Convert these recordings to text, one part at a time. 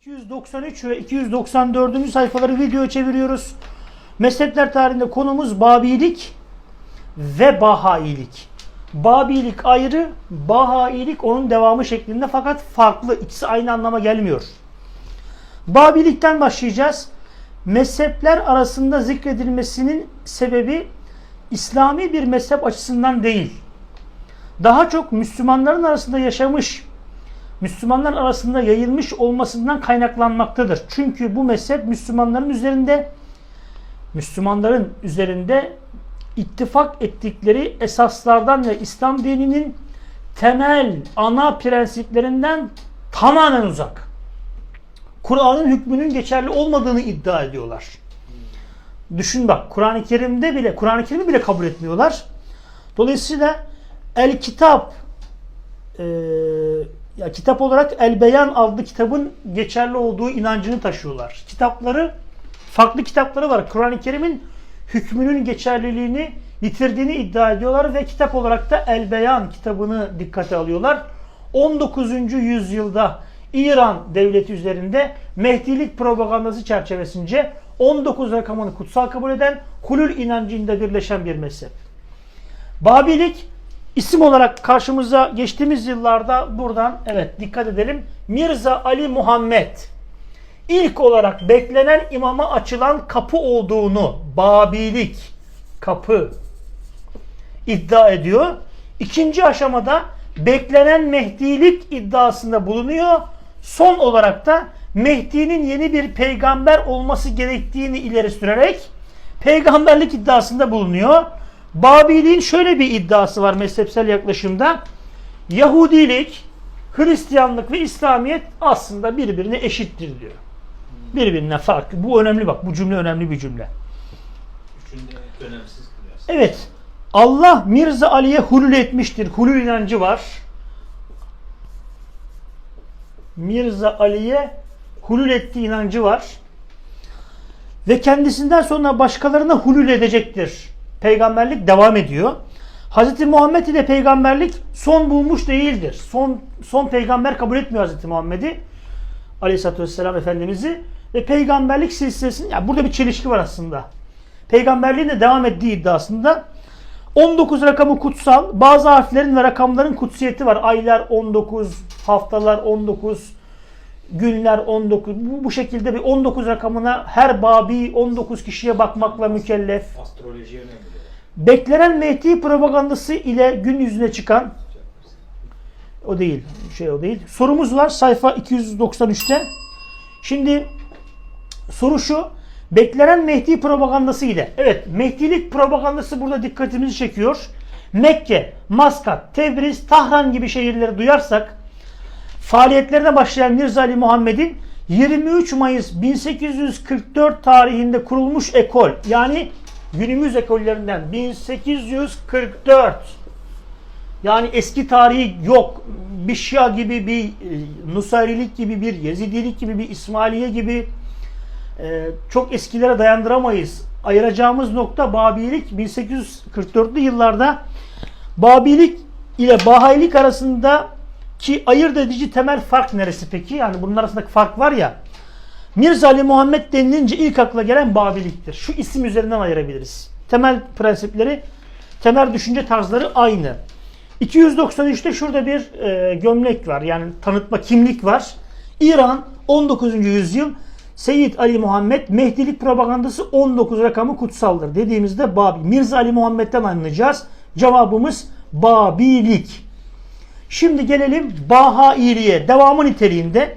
293 ve 294. sayfaları videoya çeviriyoruz. Mezhepler tarihinde konumuz Babilik ve Bahailik. Babilik ayrı, Bahailik onun devamı şeklinde fakat farklı. İkisi aynı anlama gelmiyor. Babilikten başlayacağız. Mezhepler arasında zikredilmesinin sebebi İslami bir mezhep açısından değil. Daha çok Müslümanların arasında yaşamış Müslümanlar arasında yayılmış olmasından kaynaklanmaktadır. Çünkü bu mezhep Müslümanların üzerinde Müslümanların üzerinde ittifak ettikleri esaslardan ve İslam dininin temel ana prensiplerinden tamamen uzak. Kur'an'ın hükmünün geçerli olmadığını iddia ediyorlar. Düşün bak Kur'an-ı Kerim'de bile Kur'an-ı Kerim'i bile kabul etmiyorlar. Dolayısıyla el kitap eee ya kitap olarak El Beyan adlı kitabın geçerli olduğu inancını taşıyorlar. Kitapları farklı kitapları var. Kur'an-ı Kerim'in hükmünün geçerliliğini yitirdiğini iddia ediyorlar ve kitap olarak da El Beyan kitabını dikkate alıyorlar. 19. yüzyılda İran devleti üzerinde Mehdilik propagandası çerçevesince 19 rakamını kutsal kabul eden Hulul inancında birleşen bir mezhep. Babilik İsim olarak karşımıza geçtiğimiz yıllarda buradan evet dikkat edelim. Mirza Ali Muhammed ilk olarak beklenen imama açılan kapı olduğunu Babilik kapı iddia ediyor. İkinci aşamada beklenen Mehdilik iddiasında bulunuyor. Son olarak da Mehdi'nin yeni bir peygamber olması gerektiğini ileri sürerek peygamberlik iddiasında bulunuyor. Babiliğin şöyle bir iddiası var mezhepsel yaklaşımda. Yahudilik, Hristiyanlık ve İslamiyet aslında birbirine eşittir diyor. Birbirine farklı. Bu önemli bak. Bu cümle önemli bir cümle. Evet. Allah Mirza Ali'ye hulul etmiştir. Hulul inancı var. Mirza Ali'ye hulul ettiği inancı var. Ve kendisinden sonra başkalarına hulul edecektir. Peygamberlik devam ediyor. Hz. Muhammed ile peygamberlik son bulmuş değildir. Son son peygamber kabul etmiyor Hz. Muhammed'i. Aleyhisselatü Vesselam Efendimiz'i. Ve peygamberlik silsilesinin, yani burada bir çelişki var aslında. Peygamberliğin de devam ettiği iddiasında 19 rakamı kutsal, bazı harflerin ve rakamların kutsiyeti var. Aylar 19, haftalar 19, günler 19. Bu, bu şekilde bir 19 rakamına her babi 19 kişiye bakmakla mükellef. Astrolojiye önemli. Beklenen Mehdi propagandası ile gün yüzüne çıkan o değil, şey o değil. Sorumuz var sayfa 293'te. Şimdi soru şu. Beklenen Mehdi propagandası ile. Evet, Mehdilik propagandası burada dikkatimizi çekiyor. Mekke, Maskat, Tebriz, Tahran gibi şehirleri duyarsak faaliyetlerine başlayan Mirza Ali Muhammed'in 23 Mayıs 1844 tarihinde kurulmuş ekol yani günümüz ekollerinden 1844 yani eski tarihi yok. Bir Şia gibi bir e, Nusayrilik gibi bir Yezidilik gibi bir İsmailiye gibi e, çok eskilere dayandıramayız. Ayıracağımız nokta Babilik 1844'lü yıllarda Babilik ile Bahayilik arasında ki ayırt edici temel fark neresi peki? Yani bunun arasındaki fark var ya. Mirza Ali Muhammed denilince ilk akla gelen Babiliktir. Şu isim üzerinden ayırabiliriz. Temel prensipleri, temel düşünce tarzları aynı. 293'te şurada bir e, gömlek var. Yani tanıtma kimlik var. İran 19. yüzyıl Seyyid Ali Muhammed Mehdilik propagandası 19 rakamı kutsaldır dediğimizde Babi. Mirza Ali Muhammed'den anlayacağız. Cevabımız Babilik. Şimdi gelelim Bahailiğe. Devamı niteliğinde.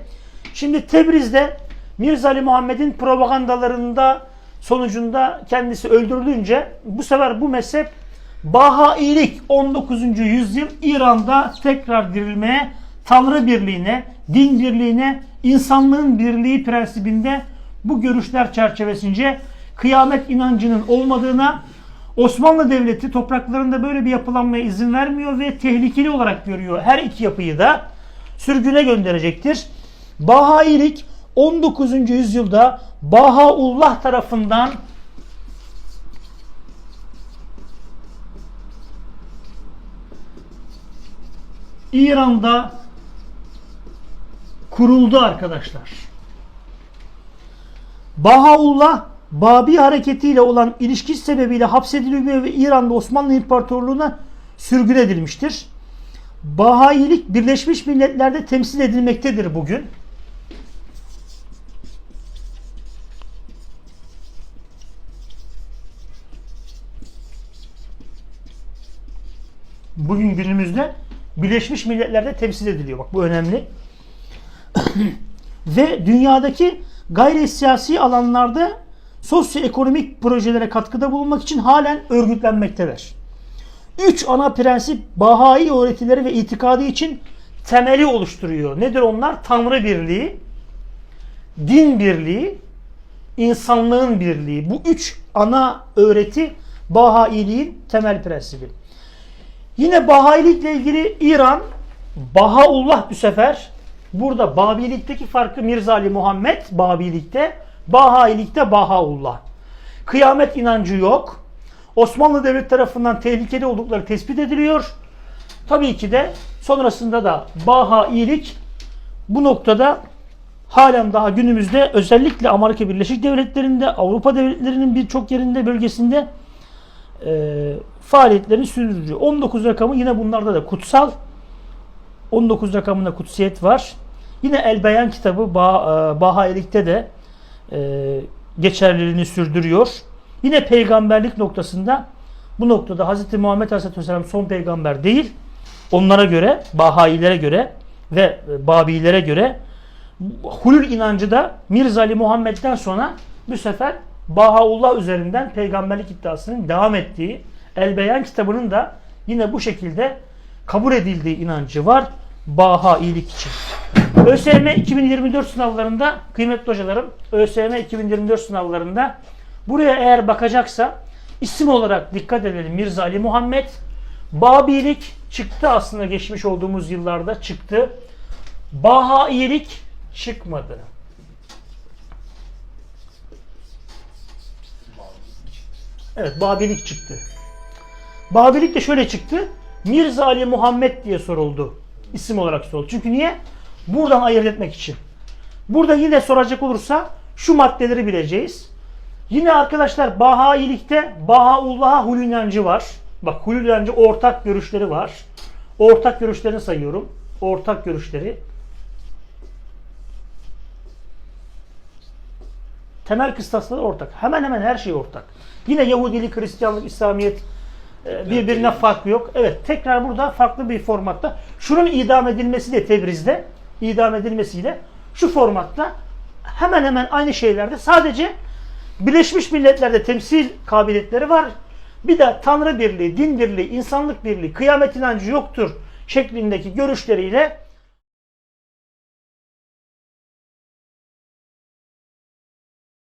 Şimdi Tebriz'de Mirza Ali Muhammed'in propagandalarında sonucunda kendisi öldürülünce bu sefer bu mezhep Bahailik 19. yüzyıl İran'da tekrar dirilmeye, Tanrı birliğine, din birliğine, insanlığın birliği prensibinde bu görüşler çerçevesince kıyamet inancının olmadığına, Osmanlı Devleti topraklarında böyle bir yapılanmaya izin vermiyor ve tehlikeli olarak görüyor. Her iki yapıyı da sürgüne gönderecektir. Bahailik 19. yüzyılda Bahaullah tarafından İran'da kuruldu arkadaşlar. Bahaullah Babi hareketiyle olan ilişki sebebiyle hapsediliyor ve İran'da Osmanlı İmparatorluğu'na sürgün edilmiştir. Bahayilik Birleşmiş Milletler'de temsil edilmektedir bugün. Bugün günümüzde Birleşmiş Milletler'de temsil ediliyor. Bak bu önemli. Ve dünyadaki gayri siyasi alanlarda sosyoekonomik projelere katkıda bulunmak için halen örgütlenmektedir. Üç ana prensip Bahai öğretileri ve itikadı için temeli oluşturuyor. Nedir onlar? Tanrı birliği, din birliği, insanlığın birliği. Bu üç ana öğreti Bahailiğin temel prensibi. Yine Bahailikle ilgili İran, Bahaullah bu sefer burada Babilikteki farkı Mirza Ali Muhammed Babilikte, Bahailikte Bahaullah. Kıyamet inancı yok. Osmanlı Devleti tarafından tehlikeli oldukları tespit ediliyor. Tabii ki de sonrasında da Bahailik bu noktada halen daha günümüzde özellikle Amerika Birleşik Devletleri'nde, Avrupa devletlerinin birçok yerinde, bölgesinde e, faaliyetlerini sürdürüyor. 19 rakamı yine bunlarda da kutsal. 19 rakamında kutsiyet var. Yine El Beyan kitabı bah, e, Bahailikte de e, geçerliliğini sürdürüyor. Yine peygamberlik noktasında bu noktada Hz. Muhammed Aleyhisselam son peygamber değil. Onlara göre, Bahailere göre ve Babilere göre Hulul inancı da Mirza Ali Muhammed'den sonra bu sefer Bahaullah üzerinden peygamberlik iddiasının devam ettiği El Beyan kitabının da yine bu şekilde kabul edildiği inancı var Bahailik için. ÖSYM 2024 sınavlarında kıymetli hocalarım ÖSYM 2024 sınavlarında buraya eğer bakacaksa isim olarak dikkat edelim Mirza Ali Muhammed Babilik çıktı aslında geçmiş olduğumuz yıllarda çıktı. Bahailik çıkmadı. Evet Babilik çıktı. Babilik de şöyle çıktı. Mirza Ali Muhammed diye soruldu. İsim olarak soruldu. Çünkü niye? Buradan ayırt etmek için. Burada yine soracak olursa şu maddeleri bileceğiz. Yine arkadaşlar Bahailikte Bahaullah'a Hulul inancı var. Bak Hulul inancı ortak görüşleri var. Ortak görüşlerini sayıyorum. Ortak görüşleri. Temel kıstasları ortak. Hemen hemen her şey ortak. Yine Yahudilik, Hristiyanlık, İslamiyet e, birbirine farkı yok. Evet tekrar burada farklı bir formatta. Şunun idam edilmesi de Tebriz'de idam edilmesiyle şu formatta hemen hemen aynı şeylerde sadece Birleşmiş Milletler'de temsil kabiliyetleri var. Bir de Tanrı birliği, din birliği, insanlık birliği, kıyamet inancı yoktur şeklindeki görüşleriyle